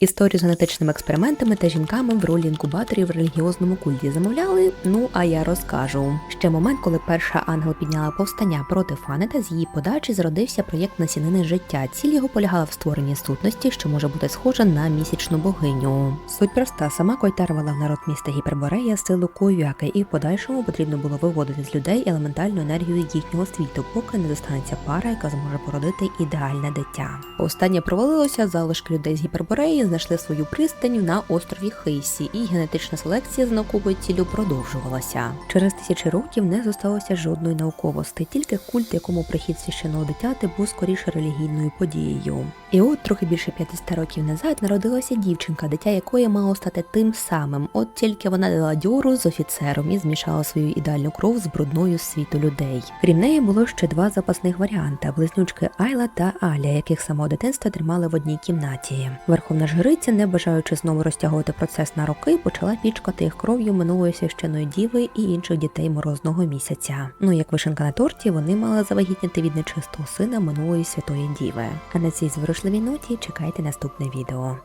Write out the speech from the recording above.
Історію з генетичними експериментами та жінками в ролі інкубаторів в релігіозному культі замовляли. Ну а я розкажу. Ще момент, коли перша ангел підняла повстання проти Фанета, з її подачі зародився проєкт насінини життя. Ціль його полягала в створенні сутності, що може бути схожа на місячну богиню. Суть проста сама Койтар вела в народ міста Гіперборея силу Ковяки, і в подальшому потрібно було виводити з людей елементальну енергію їхнього світу, поки не достанеться пара, яка зможе породити ідеальне дитя. Повстання провалилося, залишки людей з Гіпербореї знайшли свою пристань на острові Хейсі, і генетична селекція з науковою ціллю продовжувалася. Через тисячі років не зосталося жодної науковості, тільки культ, якому прихід священного дитяти був скоріше релігійною подією. І от трохи більше 500 років назад народилася дівчинка, дитя якої мало стати тим самим. От тільки вона дала дьору з офіцером і змішала свою ідеальну кров з брудною світу людей. Крім неї було ще два запасних варіанти: близнючки Айла та Аля, яких самого дитинства тримали в одній кімнаті. Верховна жриця, не бажаючи знову розтягувати процес на роки, почала пічкати їх кров'ю минулої священої діви і інших дітей морозного місяця. Ну як вишенка на торті, вони мали завагітніти від нечистого сина минулої святої діви. А на цій зворушливій ноті чекайте наступне відео.